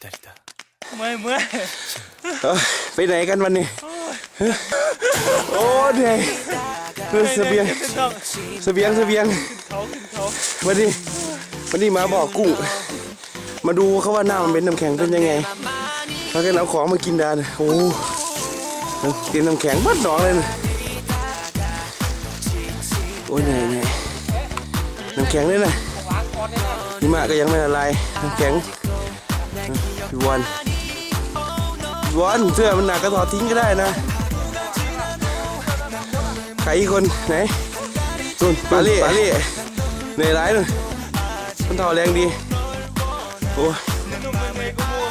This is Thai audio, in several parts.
เมื่อยเมื่อยเอ้ยไปไหนกันวันนี้ โอ้เหนื่อยเออเสบียงขึ้นต้องเสบียงเสบียงเขาขึ้นเขาวันนี้วันนี้มาบอกกุ้ง มาดูเขาว่าหน้ามันเป็นน้ำแข็งเป็นยังไงเขาแค่เอาของมากินดานโอ้กินน้ำแข็งบัดหนองเลยนะโอ้ยเหนื่อยเหนื่อยน้ำแข็งเลยนะหิมะก็ยังไม่ละลายน้ำแข็ง พี่วอนพี่วอนเสื้อมันหนักก็ถอดทิ้งก็ได้นะใครอีกคนไหนนุ่นปาลี่ปาลี่เหนื่อยร้ายเลยมันถอดแรงดีโอ้ยนุ่มเมื่อยเมื่อยก็มัว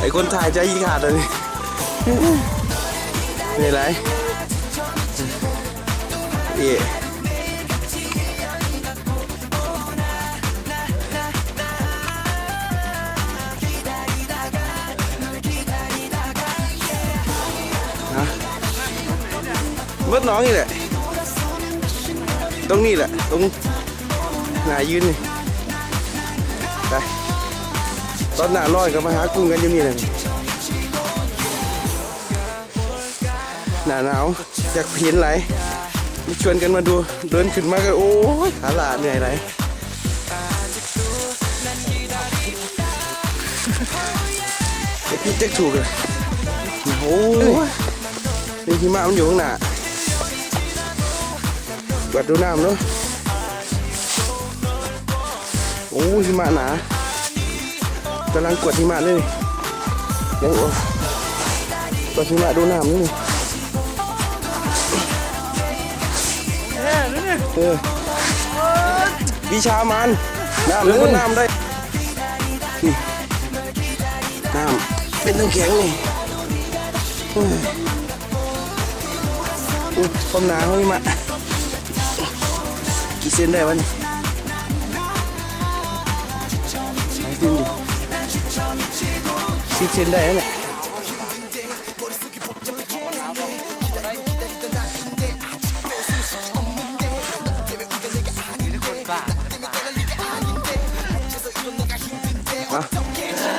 ไอคนถ่ายใจยีขาดเลยเหนื่อยร้ายเอ๊ เบิดน้องนี่แหละ ตรงนี้แหละ ตรงหนายืนนี่ไปตอนหน้าร้อนก็มาหากุ้งกันอยู่นี่แหละหน้าหนาวอยากเห็นไหลมาชวนกันมาดูเดินขึ้นมาก็โอ้ยขาลาเหนื่อยไหลพี่เจ๊กถูกเลยโอ้ยนี่หิมะมันอยู่ข้างหน้า กัดดูน้ำเนาะโอ้ยหิมะหนากำลังกดหิมะเลยยังโอ้กดหิมะดูน้ำนี่เอ้ยนี่นี่เออวิชามันน้ำแล้วก็น้ำได้นี่น้ำเป็นน้ำแข็งนี่โอ้ยอุ้ยความหนาของหิมะ กี่เซนได้วะนี่ไหนดินดิสิบเซนได้แล้วเนี่ย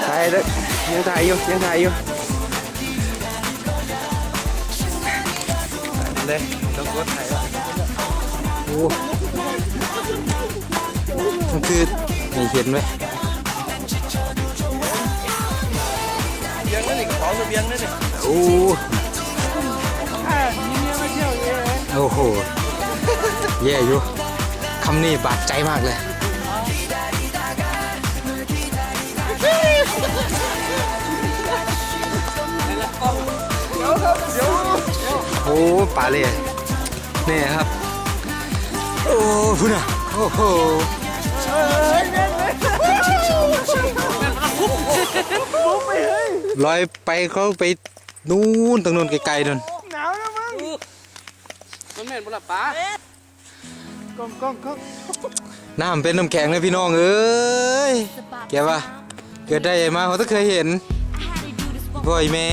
ถ่ายเลยยังถ่ายอยู่ยังถ่ายอยู่เลยต้องกดถ่ายแล้วโอ้ มันคือไม่เห็นไหมเบียงนั่นนี่กระเป๋าเสบียงนั่นนี่โอ้อ่ามีเมียมาเที่ยวเยอะเลยโอ้โหแย่อยู่คำนี้บาดใจมากเลยโอ้ป่าเลยนี่ครับ โอ้พุ่นอะโอ้โหลอยไปเขาไปนู่นตรงนู้นไกลๆนู่นหนาวนะมึงมันเหม็นปะล่ะป้ากล้องกล้องกล้องน้ำเป็นน้ำแข็งเลยพี่น้องเอ้ยแกว่าเกิดได้มาเขาต้องเคยเห็นบ่อยแม่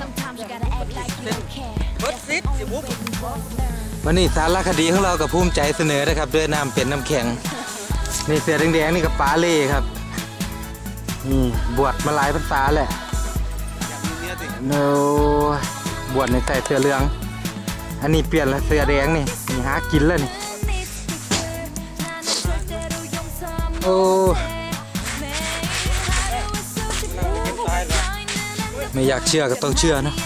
Sometimes you gotta act like you don't care. เบิดซิดสิบุ๊บ วันนี้สารคดีของเรากับภูมิใจเสนอนะครับ ด้วยน้ำเป็นน้ำแข็ง นี่เสือแดงๆนี่กับปลาเล่ครับอืมบวชมาหลายพรรษาแหละโนบวชในใส่เสื้อเหลือง อันนี้เปลี่ยนแล้วเสื้อแดงนี่นี่หากินแล้วนี่โอ้ไม่อยากเชื่อก็ต้องเชื่อเนาะ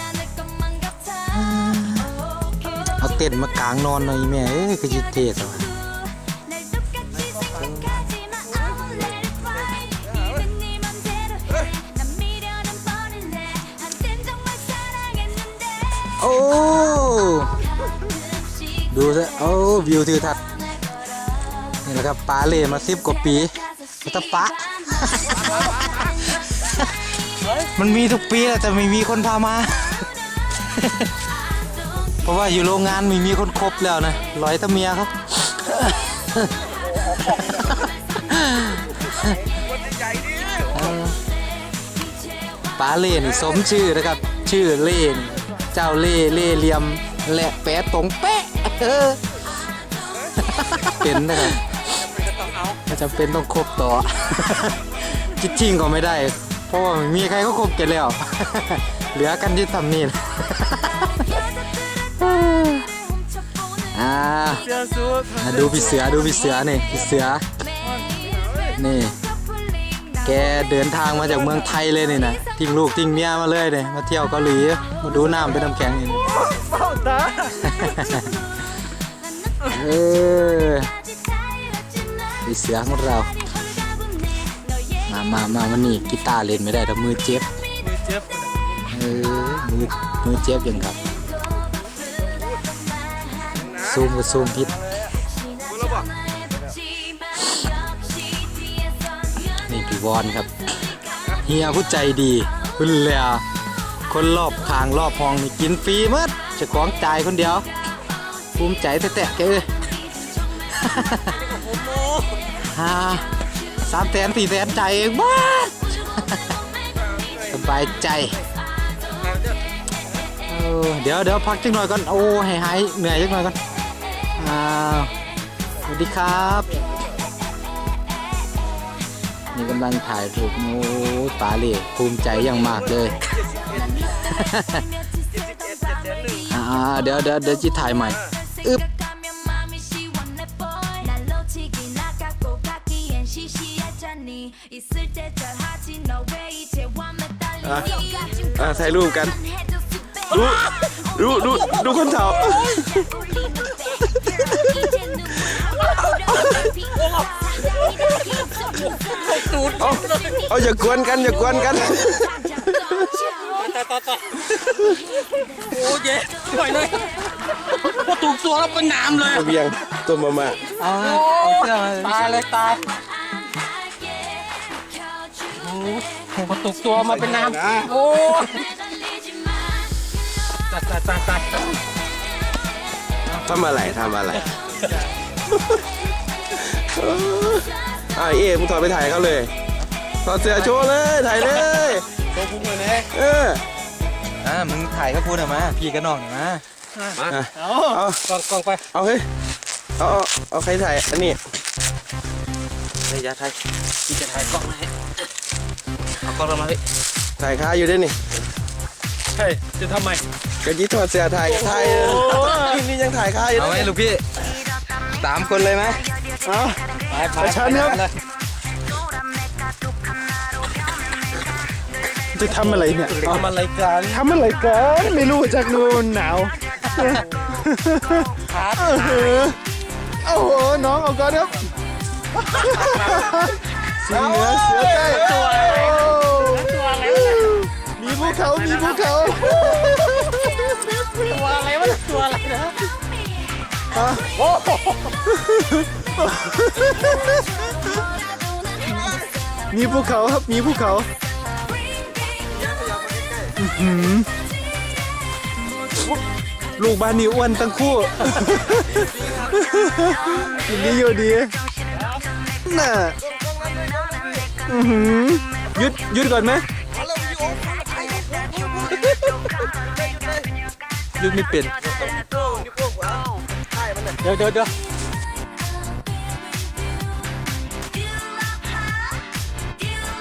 ต็นท์มากางนอนหน่อยแม่เอ้ยก็จะเท่ตัวะโอ้ ดูซะโอ้วิวทิวทัศน์นี่แหละครับปลาเล่มาสิบกว่าปีมันตะปะ มันมีทุกปีแหละแต่ไม่มีคนพามา เพราะว่าอยู่โรงงานไม่มีคนครบแล้วนะร้อยตะเมียครับป้าเล่นสมชื่อนะครับ ชื่อเล่น เจ้าเล่เล่เหลี่ยม และแปะตรงเป๊ะเป็นนะครับถ้าจำเป็นต้องครบต่อคิดจริงก็ไม่ได้ เพราะว่ามีใครเขาคบกันแล้ว เหลือกันที่ทำนี่นะ เสื้อสูทมาดูพี่เสือดูพี่เสือนี่พี่เสือนี่ แกเดินทางมาจากเมืองไทยเลยนี่นะทิ้งลูกทิ้งเมียมาเลยเนี่ยมาเที่ยวเกาหลีมาดูน้ำเป็นน้ำแข็งนี่เป้าตาเออพี่เสือของเรา มามามาวันนี้กีตาร์เล่นไม่ได้แต่มือเจ็บมือเจ็บเออมือมือเจ็บยังครับ ซูมก็ซูมพิษนี่พี่วอนครับ เฮียผู้ใจดีคุณเลียคนรอบทางรอบห้องนี่กินฟรีหมัดเจะของจ่ายคนเดียว ภูมิใจแตะๆแกเลยฮ่าสามแสนสี่แสนจ่ายเองบ้าดสบายใจเออเดี๋ยวเดี๋ยวพักจังหน่อยก่อน โอ้ให้หายเหนื่อยจังหน่อยก่อน อ้าวสวัสดีครับ นี่กำลังถ่ายรูปโอ้ยปาเล่ภูมิใจอย่างมากเลยอ่าเดี๋ยวเดี๋ยวเดี๋ยวจิถ่ายใหม่อึ๊บอะอะถ่ายรูปกัน ดู ดู ดู ดูคนเฒ่า เอาเอาอย่ากวนกันอย่ากวนกัน ต่อต่อต่อโอ้เย้ปล่อยเลยพอถูกตัวแล้วเป็นน้ำเลย เบียงตัวมามาเอาเอาเสื้อตายเลยตายโอ้พอถูกตัวมาเป็นน้ำโอ้ตายตายตายตาย ทำอะไรทำอะไรอ่าเอ๋มึงถอดไปถ่ายเขาเลยถอดเสื้อโชว์เลยถ่ายเลยโชว์พุงเลยนะเอออ่ามึงถ่ายก็พูดออกมา พี่ก็น้องหน่อยมาอะเอาเอากล้องกล้องไปเอาเฮ้ยเอาเอาเอาใครถ่ายอันนี้ระยะไทยพี่จะถ่ายกล้องมาให้เอากล้องเรามาพี่ถ่ายค้าอยู่ด้วยนี่ ใช่จะทำไมกะยิถอดเสื้อถ่ายถ่ายเลยนี่นี่ยังถ่ายค้าอยู่เอาด้ไหมวยลูกพี่สามคนเลยไหมเอาไปไปไปชั้นครับเลยจะทำอะไรเนี่ยทำอะไรกันทำอะไรกันไม่รู้จากนู่นหนาวครับเออโอ้โหน้องเอาก่อนครับเสือเหนือเสือใต้ตัวอะไร มีภูเขามีภูเขาตัวอะไรวะตัวอะไรนะมีภูเขาครับมีภูเขาอื้อหือลูกบ้านนี้อ้วนทั้งคู่ยินดีอยู่ดีน่ะอื้อหือหยุดหยุดก่อนไหม หยุดไม่เป็น เดี๋ยวเดี๋ยวเดี๋ยว